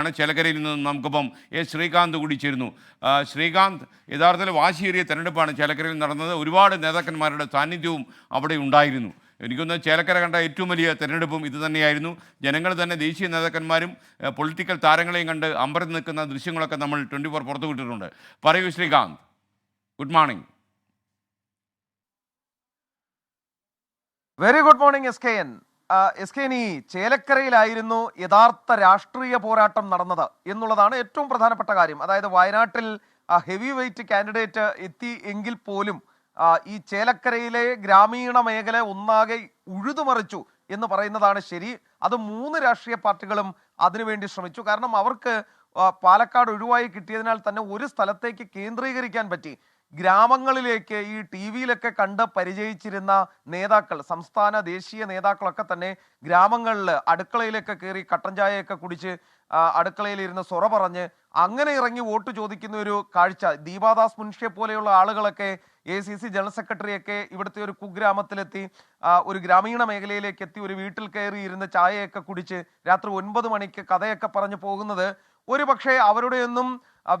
ആണ് ചേലക്കരയിൽ നിന്ന് നമുക്കിപ്പം എ ശ്രീകാന്ത് കൂടി ചേരുന്നു. ശ്രീകാന്ത് യഥാർത്ഥത്തിൽ വാശിയേറിയ തെരഞ്ഞെടുപ്പാണ് ചേലക്കരയിൽ നടന്നത്. ഒരുപാട് നേതാക്കന്മാരുടെ സാന്നിധ്യവും അവിടെ ഉണ്ടായിരുന്നു. എനിക്കൊന്ന് ചേലക്കര കണ്ട ഏറ്റവും വലിയ തെരഞ്ഞെടുപ്പും ഇത് തന്നെയായിരുന്നു. ജനങ്ങൾ തന്നെ ദേശീയ നേതാക്കന്മാരും പൊളിറ്റിക്കൽ താരങ്ങളെയും കണ്ട് അമ്പരന്ന് നിൽക്കുന്ന ദൃശ്യങ്ങളൊക്കെ നമ്മൾ ട്വന്റി ഫോർ പുറത്തു വിട്ടിട്ടുണ്ട്. പറയൂ Srikanth. Good morning. Very good morning S K N S K നീ ചേലക്കരയിലായിരുന്നു യഥാർത്ഥ രാഷ്ട്രീയ പോരാട്ടം നടന്നത് എന്നുള്ളതാണ് ഏറ്റവും പ്രധാനപ്പെട്ട കാര്യം. അതായത് വയനാട്ടിൽ ഹെവി വെയിറ്റ് കാൻഡിഡേറ്റ് എത്തി എങ്കിൽ പോലും ഈ ചേലക്കരയിലെ ഗ്രാമീണ മേഖല ഒന്നാകെ ഉഴുതുമറിച്ചു എന്ന് പറയുന്നതാണ് ശരി. അത് മൂന്ന് രാഷ്ട്രീയ പാർട്ടികളും അതിനുവേണ്ടി ശ്രമിച്ചു. കാരണം അവർക്ക് പാലക്കാട് ഒഴിവായി കിട്ടിയതിനാൽ തന്നെ ഒരു സ്ഥലത്തേക്ക് കേന്ദ്രീകരിക്കാൻ പറ്റി. ഗ്രാമങ്ങളിലേക്ക് ഈ ടി വിയിലൊക്കെ കണ്ട് പരിചയിച്ചിരുന്ന നേതാക്കൾ സംസ്ഥാന ദേശീയ നേതാക്കളൊക്കെ തന്നെ ഗ്രാമങ്ങളിൽ അടുക്കളയിലൊക്കെ കയറി കട്ടൻ ചായയൊക്കെ കുടിച്ച് അടുക്കളയിലിരുന്ന് സൊറ പറഞ്ഞ് അങ്ങനെ ഇറങ്ങി വോട്ട് ചോദിക്കുന്ന ഒരു കാഴ്ച. ദീപാദാസ് മുൻഷിയെ പോലെയുള്ള ആളുകളൊക്കെ എ സി സി ജനറൽ സെക്രട്ടറിയൊക്കെ ഇവിടുത്തെ ഒരു കുഗ്രാമത്തിലെത്തി ഒരു ഗ്രാമീണ മേഖലയിലേക്ക് എത്തി ഒരു വീട്ടിൽ കയറി ഇരുന്ന് ചായയൊക്കെ കുടിച്ച് രാത്രി ഒൻപത് മണിക്ക് കഥയൊക്കെ പറഞ്ഞു പോകുന്നത് ഒരു പക്ഷേ അവരുടെയൊന്നും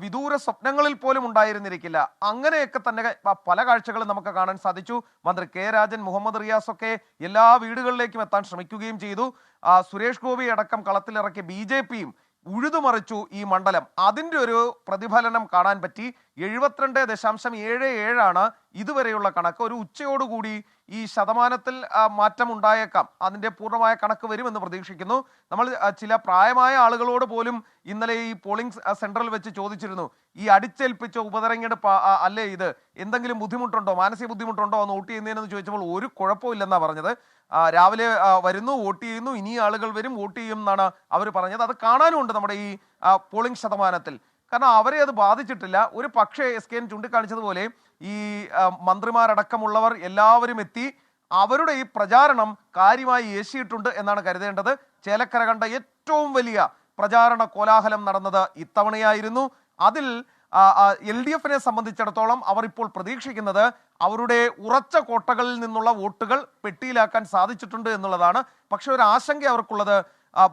വിദൂര സ്വപ്നങ്ങളിൽ പോലും ഉണ്ടായിരുന്നിരിക്കില്ല. അങ്ങനെയൊക്കെ തന്നെ പല കാഴ്ചകളും നമുക്ക് കാണാൻ സാധിച്ചു. മന്ത്രി കെ രാജൻ മുഹമ്മദ് റിയാസ് ഒക്കെ എല്ലാ വീടുകളിലേക്കും എത്താൻ ശ്രമിക്കുകയും ചെയ്തു. സുരേഷ് ഗോപി അടക്കം കളത്തിലിറക്കിയ ബി ജെ പിയും ഉഴുതുമറിച്ചു ഈ മണ്ഡലം. അതിന്റെ ഒരു പ്രതിഫലനം കാണാൻ പറ്റി. എഴുപത്തിരണ്ട് ദശാംശം ഏഴ് ഏഴാണ് ഇതുവരെയുള്ള കണക്ക്. ഒരു ഉച്ചയോടുകൂടി ഈ ശതമാനത്തിൽ ആ, മാറ്റം ഉണ്ടായേക്കാം അതിന്റെ പൂർണമായ കണക്ക് വരുമെന്ന് പ്രതീക്ഷിക്കുന്നു. നമ്മൾ ചില പ്രായമായ ആളുകളോട് പോലും ഇന്നലെ ഈ പോളിംഗ് സെന്ററിൽ വെച്ച് ചോദിച്ചിരുന്നു. ഈ അടിച്ചേൽപ്പിച്ച ഉപതെരഞ്ഞെടുപ്പ് അല്ലേ ഇത്? എന്തെങ്കിലും ബുദ്ധിമുട്ടുണ്ടോ? മാനസിക ബുദ്ധിമുട്ടുണ്ടോ എന്ന് വോട്ട് ചെയ്യുന്നതിനെന്ന് ചോദിച്ചപ്പോൾ ഒരു കുഴപ്പമില്ലെന്നാണ് പറഞ്ഞത്. രാവിലെ വരുന്നു വോട്ട് ചെയ്യുന്നു ഇനി ആളുകൾ വരും വോട്ട് ചെയ്യും എന്നാണ് അവർ പറഞ്ഞത്. അത് കാണാനുമുണ്ട് നമ്മുടെ ഈ പോളിംഗ് ശതമാനത്തിൽ. കാരണം അവരെ അത് ബാധിച്ചിട്ടില്ല. ഒരു പക്ഷേ എസ് കെ എൻ ചൂണ്ടിക്കാണിച്ചതുപോലെ ഈ മന്ത്രിമാരടക്കമുള്ളവർ എല്ലാവരും എത്തി. അവരുടെ ഈ പ്രചാരണം കാര്യമായി ഏശിയിട്ടുണ്ട് എന്നാണ് കരുതേണ്ടത്. ചേലക്കര കണ്ട ഏറ്റവും വലിയ പ്രചാരണ കോലാഹലം നടന്നത് ഇത്തവണയായിരുന്നു. അതിൽ എൽ ഡി എഫിനെ സംബന്ധിച്ചിടത്തോളം അവർ ഇപ്പോൾ പ്രതീക്ഷിക്കുന്നത് അവരുടെ ഉറച്ച കോട്ടകളിൽ നിന്നുള്ള വോട്ടുകൾ പെട്ടിയിലാക്കാൻ സാധിച്ചിട്ടുണ്ട് എന്നുള്ളതാണ്. പക്ഷെ ഒരു ആശങ്ക അവർക്കുള്ളത്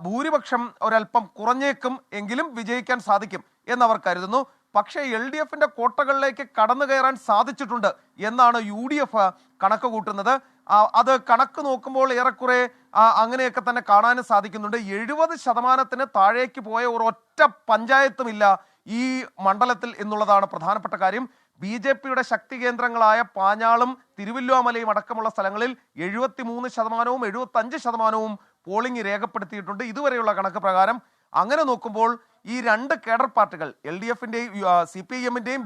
ഭൂരിപക്ഷം ഒരല്പം കുറഞ്ഞേക്കും എങ്കിലും വിജയിക്കാൻ സാധിക്കും. എന്നവർ കരുതുന്നു. പക്ഷേ എൽ ഡി എഫിന്റെ കോട്ടകളിലേക്ക് കടന്നു കയറാൻ സാധിച്ചിട്ടുണ്ട് എന്നാണ് യു ഡി എഫ് കണക്ക് കൂട്ടുന്നത്. അത് കണക്ക് നോക്കുമ്പോൾ ഏറെക്കുറെ അങ്ങനെയൊക്കെ തന്നെ കാണാനും സാധിക്കുന്നുണ്ട്. എഴുപത് ശതമാനത്തിന് താഴേക്ക് പോയ ഒരു ഒറ്റ പഞ്ചായത്തും ഇല്ല ഈ മണ്ഡലത്തിൽ എന്നുള്ളതാണ് പ്രധാനപ്പെട്ട കാര്യം. ബി ജെ പിയുടെ ശക്തി കേന്ദ്രങ്ങളായ പാഞ്ഞാളും തിരുവല്ലാമലയും അടക്കമുള്ള സ്ഥലങ്ങളിൽ എഴുപത്തി മൂന്ന് ശതമാനവും എഴുപത്തി അഞ്ച് ശതമാനവും പോളിംഗ് രേഖപ്പെടുത്തിയിട്ടുണ്ട്. ഇതുവരെയുള്ള കണക്ക് പ്രകാരം. അങ്ങനെ നോക്കുമ്പോൾ ഈ രണ്ട് കേഡർ പാർട്ടികൾ എൽ ഡി എഫിന്റെയും സി പി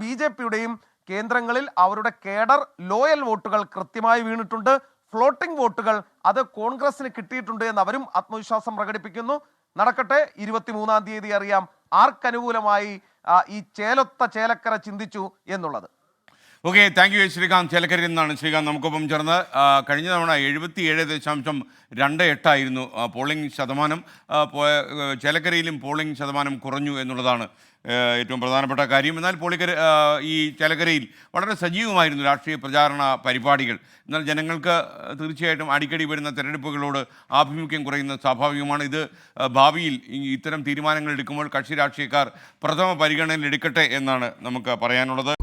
ബി ജെ പിയുടെയും കേന്ദ്രങ്ങളിൽ അവരുടെ കേഡർ ലോയൽ വോട്ടുകൾ കൃത്യമായി വീണിട്ടുണ്ട്. ഫ്ലോട്ടിംഗ് വോട്ടുകൾ അത് കോൺഗ്രസിന് കിട്ടിയിട്ടുണ്ട് എന്ന് അവരും ആത്മവിശ്വാസം പ്രകടിപ്പിക്കുന്നു. നടക്കട്ടെ ഇരുപത്തിമൂന്നാം തീയതി അറിയാം ആർക്കനുകൂലമായി ഈ ചേലൊത്ത ചേലക്കര ചിന്തിച്ചു എന്നുള്ളത്. Okay thank you Sreekanth. ചേലക്കരയിൽ നിന്നാണ് ശ്രീകാന്ത് നമുക്കൊപ്പം ചേർന്ന് കഴിഞ്ഞ തവണ എഴുപത്തി ഏഴ് ദശാംശം രണ്ട് എട്ടായിരുന്നു പോളിംഗ് ശതമാനം. ചേലക്കരയിലും പോളിംഗ് ശതമാനം കുറഞ്ഞു എന്നുള്ളതാണ് ഏറ്റവും പ്രധാനപ്പെട്ട കാര്യം. എന്നാൽ പോളിക്കര ഈ ചേലക്കരയിൽ വളരെ സജീവമായിരുന്നു രാഷ്ട്രീയ പ്രചാരണ പരിപാടികൾ. എന്നാൽ ജനങ്ങൾക്ക് തീർച്ചയായിട്ടും അടിക്കടി വരുന്ന തെരഞ്ഞെടുപ്പുകളോട് ആഭിമുഖ്യം കുറയുന്നത് സ്വാഭാവികമാണ്. ഇത് ഭാവിയിൽ ഇത്തരം തീരുമാനങ്ങൾ എടുക്കുമ്പോൾ കക്ഷി രാഷ്ട്രീയക്കാർ പ്രഥമ പരിഗണനയിൽ എടുക്കട്ടെ എന്നാണ് നമുക്ക് പറയാനുള്ളത്.